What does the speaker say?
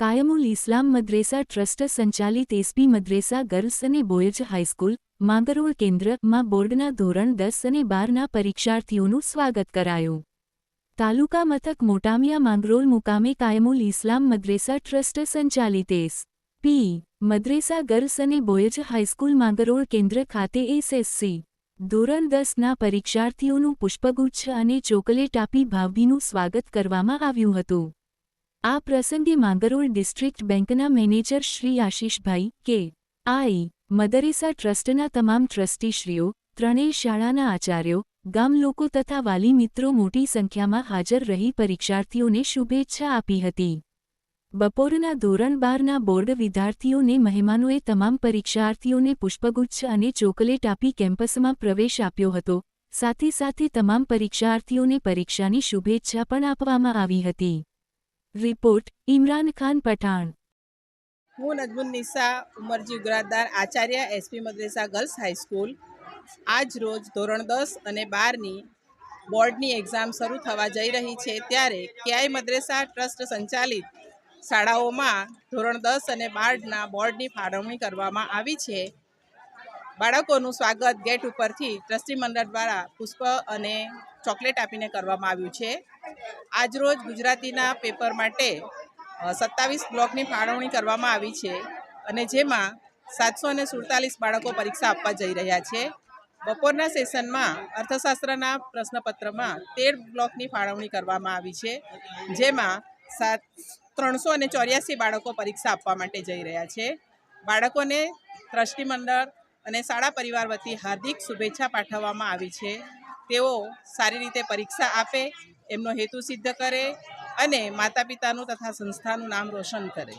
Kayamul Islam Madresa trust સંચાલિત SP Madresa girls અને boys high school, Mangrol કેન્દ્રમાં બોર્ડના ધોરણ દસ અને બારના પરીક્ષાર્થીઓનું સ્વાગત કરાયું. તાલુકા મથક મોટામિયા માંગરોળ મુકામે કાયમુલ ઇસ્લામ મદ્રેસા ટ્રસ્ટ સંચાલિત એસ. પી. મદ્રેસા ગર્લ્સ અને બોયજ હાઈસ્કૂલ, માંગરોળ કેન્દ્ર ખાતે એસએસસી. ધોરણ દસના પરીક્ષાર્થીઓનું પુષ્પગુચ્છ અને ચોકલેટ આપી ભાવભીનું સ્વાગત કરવામાં આવ્યું હતું. આ પ્રસંગે માંગરોળ ડિસ્ટ્રિક્ટ બેંકના મેનેજર શ્રી આશીષભાઈ કે આઈ મદરેસા ટ્રસ્ટના તમામ ટ્રસ્ટીશ્રીઓ, ત્રણેય શાળાના આચાર્યો, ગામ લોકો તથા વાલી મિત્રો મોટી સંખ્યામાં હાજર રહી પરીક્ષાર્થીઓને શુભેચ્છા આપી હતી. બપોરના ધોરણ બારના બોર્ડ વિદ્યાર્થીઓને મહેમાનોએ તમામ પરીક્ષાર્થીઓને પુષ્પગુચ્છ અને ચોકલેટ આપી કેમ્પસમાં પ્રવેશ આપ્યો હતો. સાથે સાથે તમામ પરીક્ષાર્થીઓને પરીક્ષાની શુભેચ્છા પણ આપવામાં આવી હતી. રિપોર્ટ ઇમરાન ખાન પઠાણ હું નજમુન Nisa Umarji ઉગરાતદાર Acharya SP Madresa girls high school આજ રોજ ધોરણ દસ અને બારની બોર્ડની એક્ઝામ શરૂ થવા જઈ રહી છે ત્યારે ક્યાંય મદ્રેસા ટ્રસ્ટ સંચાલિત શાળાઓમાં ધોરણ દસ અને બારના બોર્ડની ફાળવણી કરવામાં આવી છે. બાળકોનું સ્વાગત ગેટ ઉપરથી ટ્રસ્ટી મંડળ દ્વારા પુષ્પ અને ચોકલેટ આપીને કરવામાં આવ્યું છે. આજરોજ ગુજરાતીના પેપર માટે સત્તાવીસ બ્લોકની ફાળવણી કરવામાં આવી છે અને જેમાં સાતસો અને સુડતાલીસ બાળકો પરીક્ષા આપવા જઈ રહ્યા છે. બપોરના સેશનમાં અર્થશાસ્ત્રના પ્રશ્નપત્રમાં તેર બ્લોકની ફાળવણી કરવામાં આવી છે, જેમાં સાત, ત્રણસો અને ચોર્યાસી બાળકો પરીક્ષા આપવા માટે જઈ રહ્યા છે. બાળકોને ટ્રસ્ટી મંડળ અને શાળા પરિવાર વતી હાર્દિક શુભેચ્છા પાઠવવામાં આવી છે. તેઓ સારી રીતે પરીક્ષા આપે, એમનો હેતુ સિદ્ધ કરે અને માતા પિતાનું તથા સંસ્થાનું નામ રોશન કરે.